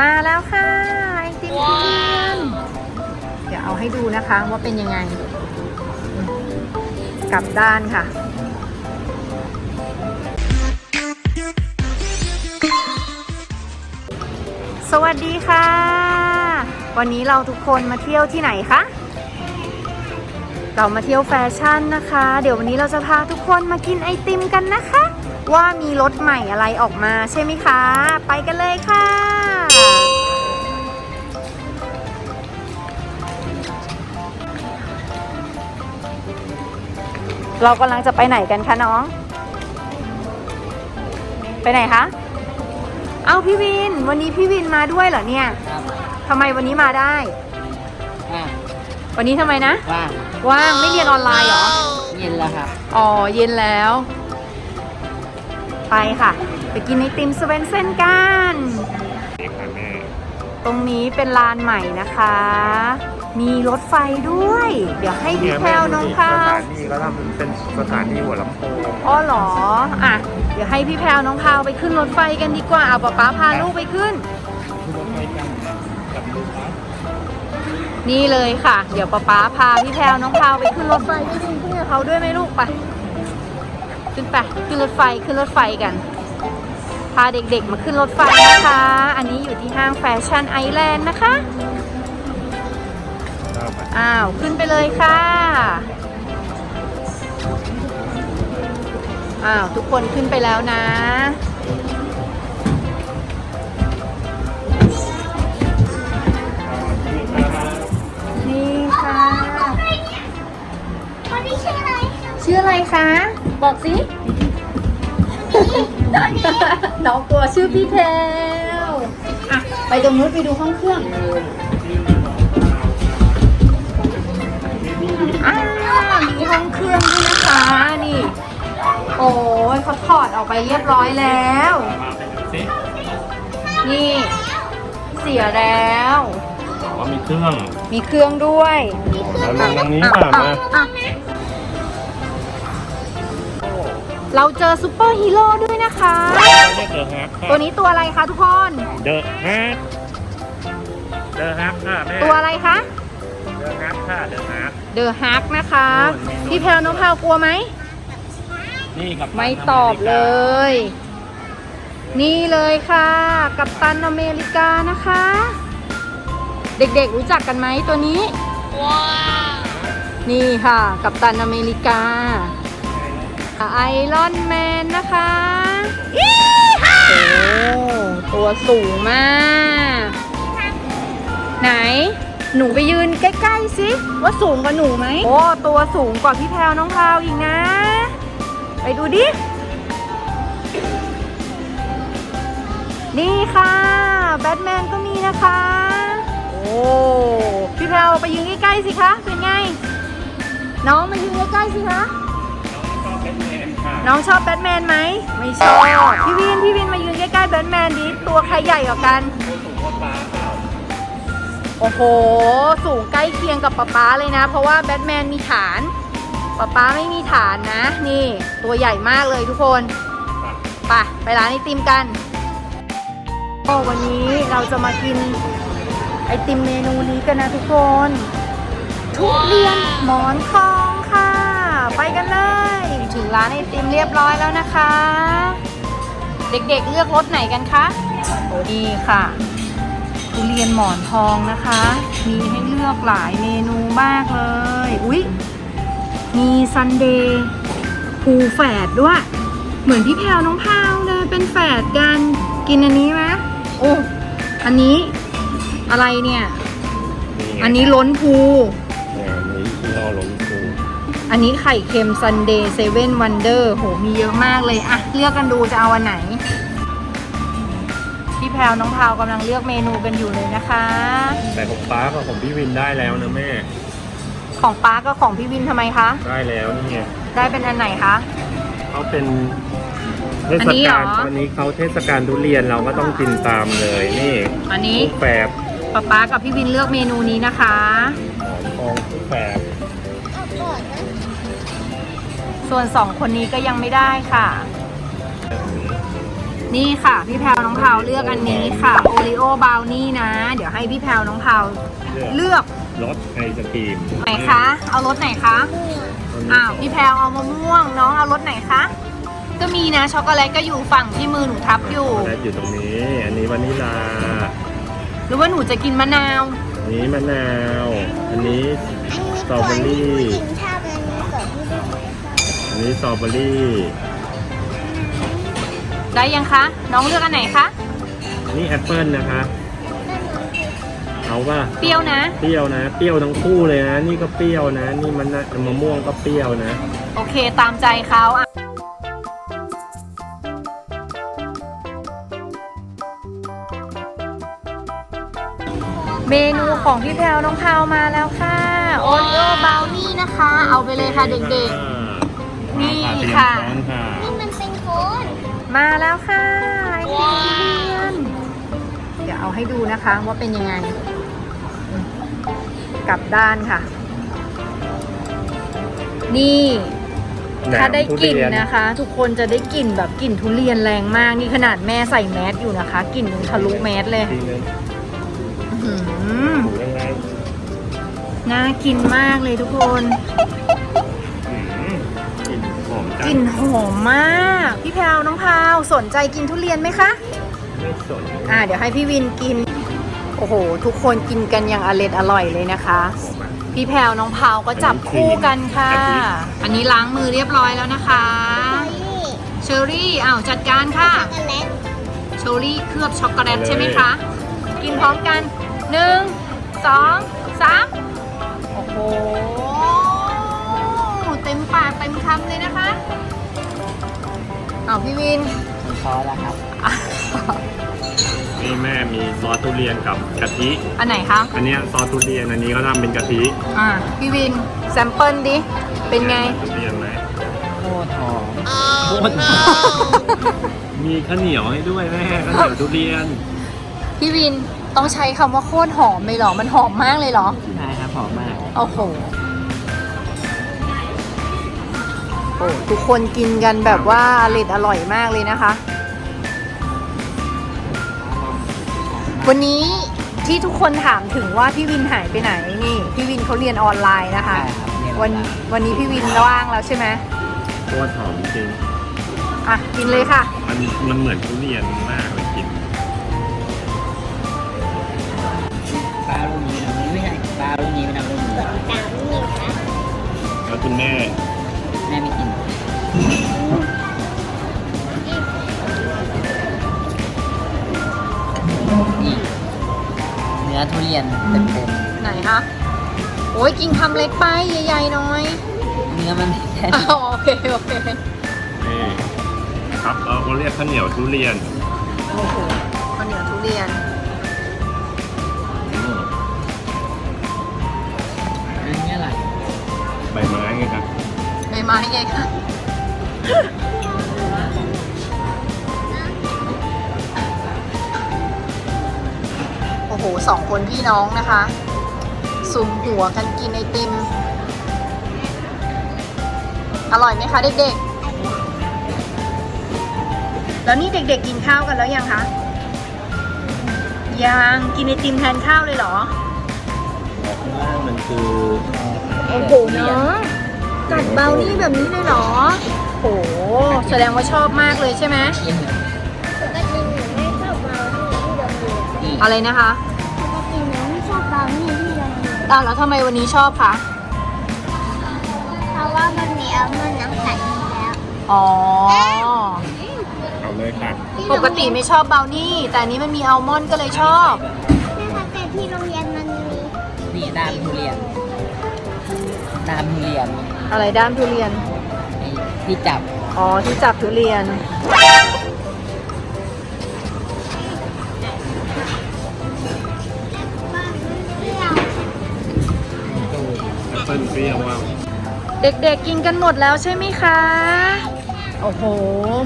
มาแล้วค่ะไอติมทุเรียนเดี๋ยวเอาให้ดูนะคะว่าเป็นยังไงอืมกลับด้านค่ะสวัสดีค่ะ วันนี้เราทุกคนมาเที่ยวที่ไหนคะ เรามาเที่ยวแฟชั่นนะคะ เดี๋ยววันนี้เราจะพาทุกคนมากินไอติมกันนะคะ ว่ามีรสใหม่อะไรออกมาใช่ไหมคะ ไปกันเลยค่ะ เรากำลังจะไปไหนกันคะน้อง ไปไหนคะ เอาพี่วิน วันนี้พี่วินมาด้วยเหรอเนี่ยครับทำไมวันนี้มาได้อะวันนี้ทำไมนะ ว่าง ว่างไม่เรียนออนไลน์เหรอ เย็นแล้วครับ อ๋อ เย็นแล้ว ไปค่ะ ไปกินไอติมสเวนเซนกัน ตรงนี้เป็นลานใหม่นะคะ มีรถไฟด้วย เดี๋ยวให้พี่แพลวน้องข้าสวถานีก็ทำเป็นสถานีหัวลำโพงอ๋อเหรออะเดี๋ยวให้พี่แพลวน้องพาวไปขึ้นรถไฟกันดีกว่าเอาป๊าป๊าพาลูกไปขึ้น นี่เลยค่ะ เดี๋ยวป๊าป๊าพาพี่แพลวน้องพาวไปขึ้นรถไฟไปขึ้นขึ้นกับเขาด้วยไหมลูกไปขึ้นไปขึ้นรถไฟขึ้นรถไฟกัน พาเด็กๆมาขึ้นรถไฟนะคะ อันนี้อยู่ที่ห้างแฟชั่นไอแลนด์นะคะ อ้าว ขึ้นไปเลยค่ะ อ้าว ทุกคนขึ้นไปแล้วนะนี่ค่ะคนนี้ชื่ออะไรชื่ออะไรคะ บอกสิ น้องกลัวชื่อพี่แพลวอะไปตรงนู้นไปดูห้องเครื่องอ้าวมีห้องเครื่องด้วยนะคะนี่ โอ้ยเขาถอดออกไปเรียบร้อยแล้ว นี่ เสียแล้ว ว่ามีเครื่องมีเครื่องด้วยแล้วลงตรงนี้ป่ะมาอะเราเจอซูเปอร์ฮีโร่ด้วย นะคะ เรียกเดอะฮักตัวนี้ตัวอะไรคะทุกคน เดอะฮักเดอะฮักค่ะแม่ตัวอะไรคะ เดอะฮักค่ะเดอะฮักเดอะฮักนะคะ โอ้ยมีพี่แพลวน้องแพลวกลัวไหม นี่กับไม่ตอบเลย นี่เลยค่ะ กัปตันอเมริกานะคะ เด็กๆรู้จักกันไหมตัวนี้นี่ค่ะ กัปตันอเมริกา ไอรอนแมนนะคะโอ้ตัวสูงมาก ไหน หนูไปยืนใกล้ๆสิว่าสูงกว่าหนูไหมโอ้ตัวสูงกว่าพี่แพลวน้องพราวอีกนะ ไปดูดิ นี่ค่ะ แบทแมนก็มีนะคะ โอ้พี่แพลวไปยืนใกล้ๆสิคะ เป็นไง น้องมายืนใกล้ๆสิคะ น้องชอบแบทแมนไหม ไม่ชอบ พี่วิน พี่วินมายืนใกล้ๆแบทแมนดิตัวใครใหญ่กว่ากัน โอ้โห สูงใกล้เคียงกับป๊าป๊าเลยนะ เพราะว่าแบทแมนมีฐานป๊าป๊าไม่มีฐานนะ นี่ ตัวใหญ่มากเลยทุกคนไปไปร้านไอติมกันโอ้วันนี้เราจะมากินไอติมเมนูนี้กันนะทุกคน ทุเรียนหมอนทองค่ะ ไปกันเลย ถึงร้านไอติมเรียบร้อยแล้วนะคะ เด็กๆเลือกรสไหนกันคะนี่ค่ะทุเรียนหมอนทองนะคะ มีให้เลือกหลายเมนูมากเลย อุ๊ย มีซันเดย์ภูแฝดด้วย เหมือนพี่แพลวน้องพาวเลยเป็นแฝดกันกินอันนี้ไหมโอ้ อันนี้อะไรเนี่ย อันนี้ล้นภู อันนี้ไข่เค็มซันเดย์เซเว่นวันเดอร์โหมีเยอะมากเลยอะเลือกกันดูจะเอาอันไหน พี่แพลวน้องพาวกำลังเลือกเมนูกันอยู่เลยนะคะ แต่ของป้ากับของพี่วินได้แล้วนะแม่ ของป้ากับของพี่วินทำไมคะ ได้แล้วนี่ไงได้เป็นอันไหนคะ เขาเป็นเทอัศนนี้เหรกาอลตอนนี้เขาเทศกาลทุเรียนเราก็ต้องกินตามเลยนี่อันนี้ผู้แฝดป๊าป๊ากับพี่วินเลือกเมนูนี้นะคะหมอนทองผู้แฝด ส่วนสองคนนี้ก็ยังไม่ได้ค่ะ นี่ค่ะ พี่แพลวน้องพาวเลือกอันนี้ค่ะโอริโอบาวนี่นะ เดี๋ยวให้พี่แพลวน้องพาวเลือกรสไอศกรีมไหนคะเอารสไหนคะอ้าวพี่แพลวเอามะม่วง น้องเอารสไหนคะก็มีนะช็อกโกแลตก็อยู่ฝั่งที่มือหนูทับอยู่และอยู่ตรงนี้ อันนี้วานิลาหรือว่าหนูจะกินมะนาวอันนี้มะนาว อันนี้สตรอเบอรี่ อันนี้สตรอเบอรี่ ได้ยังคะ น้องเลือกอันไหนคะ นี่แอปเปิลนะคะ เอาป่ะเปรี้ยวนะ เปรี้ยวนะ เปรี้ยวทั้งคู่เลยนะ นี่ก็เปรี้ยวนะ นี่มันนะมะม่วงก็เปรี้ยวนะ โอเคตามใจเขาอะเมนูของพี่แพลวน้องพาวมาแล้วค่ะ โอริโอบาวนี่นะคะ เอาไปเลยค่ะเด็กๆ นี่ค่ะเตรียมช้อนค่ะนี่มันเป็นโคนมาแล้วค่ะไอติมทุเรียนเดี๋ยวเอาให้ดูนะคะว่าเป็นยังไงอืมกลับด้านค่ะ นี่หนมถ้าได้กลิ่นทุเรียนะคะ ทุกคนจะได้กลิ่นแบบกลิ่นทุเรียนแรงมาก นี่ขนาดแม่ใส่แมสอยู่นะคะกลิ่นยังทะลุแมสเลยทีนึงอื้อหือหมูยังไงน่ากินมากเลยทุกคน ลิ่นหอมมาก พี่แพรวน้องพาวสนใจกินทุเรียนไหมคะไม่สนอ่าเดี๋ยวให้พี่วินกิน โอ้โห ทุกคนกินกันอย่างอร่อยอร่อยเลยนะคะหอมอะพี่แพรวน้องพาวก็จับคู่กันค่ะ อันนี้ล้างมือเรียบร้อยแล้วนะคะนี่เชอรี่อ้าวจัดการค่ะช็อกโกแลตเชอรี่เคลือบช็อกโกแลตใช่ไหมคะ กินพร้อมกันหนึ่งสองสามโอ้โหเต็มปากเต็มคำเลยนะคะเอาพี่วินมันซอสแล้วครับนี่แม่มีซอสทุเรียนกับกะทิ อันไหนคะ อันเนี้ยซอสทุเรียนอันนี้ก็ทำเป็นกะทิอ่าพี่วินแซมเปิลดิ เป็นไง ทุเรียนไหมโคตรหอมโคตรมีข้าวเหนียวให้ด้วยแม่ข้าวเหนียวทุเรียน พี่วินต้องใช้คำว่าโคตรหอมเลยเหรอ มันหอมมากเลยเหรอ ใช่ครับหอมมาก โอ้โห อ้ทุกคนกินกันแบบว่าอร่อยอร่อยมากเลยนะคะ วันนี้ที่ทุกคนถามถึงว่าพี่วินหายไปไหนนี่ พี่วินเขาเรียนออนไลน์นะคะใช่ครับเรียนอวัอนนไลน์วันนี้พี่วินว่างแล้วใช่ไหมโคตรหอมจริงอะกินเลยค่ะ มันมันเหมือนทุเรียนมากเลยกินปลาลูกนี้นะไม่ใช่ปลาลูกนี้ไม่ทำลูกนี้สามนิ้วครับแล้วคุณแม่แม่ไม่กินนี่เนื้อทุเรียนเต็มไหนคะโอ้ยกินคำเล็กไปใหญ่ๆหน่อยๆเนื้อมันแค่อ้าวโอเคโอเคนี่ครับเราเขาเรียกข้าวเหนียวทุเรียนโอ้โหข้าวเหนียวทุเรียนอืมอันนี้อะไร ใบไม้ไงครับใบไม้ไงคะโอ้โหสองคนพี่น้องนะคะ สุมหัวกันกินไอติม อร่อยไหมคะเด็กๆ แล้วนี่เด็กๆกินข้าวกันแล้วยังคะ ยังกินไอติมแทนข้าวเลยเหรอ ข้างล่างมันคือ โอ้โหเนาะ กัดเบานี่แบบนี้เลยเหรอโอ้โห แสดงว่าชอบมากเลยใช่ไหมปกติหนูไม่ชอบบราวนี่ที่โรงเรียนนี่อะไรนะคะปกติหนูไม่ชอบบราวนี่ที่โรงเรียนอ้าวแล้วทำไมวันนี้ชอบคะ เพราะว่ามันมีอัลมอนด์น้ำตาลอยู่แล้วอ๋อ เอาเลยค่ะปกติไม่ชอบเบานี่ แต่อันนี้มันมีอัลมอนด์ก็เลยชอบแม่คะแต่ที่โรงเรียนมันมีนี่ด้ามทุเรียน ด้ามทุเรียนอะไรด้ามทุเรียน ไอ้ที่จับอ๋อที่จับทุเรียนบ้านไม่เปรี้ยวแอปเปิ้ลเปรี้ยวว่ากเด็กๆกินกันหมดแล้วใช่ไหมคะ โอ้โห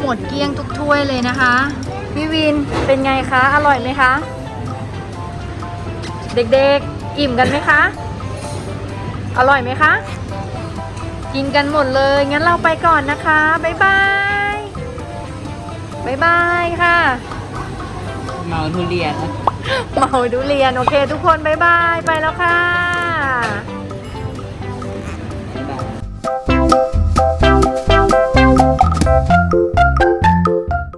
หมดเกลี้ยงทุกถ้วยเลยนะคะ พี่วินเป็นไงคะ อร่อยไหมคะ เด็กๆ อิ่มกันไหมคะ อร่อยไหมคะ กินกันหมดเลย งั้นเราไปก่อนนะคะ บ๊ายบาย บ๊ายบายค่ะ เมาดูเรียน เมาดูเรียน โอเค ทุกคนบ๊ายบาย ไปแล้วค่ะ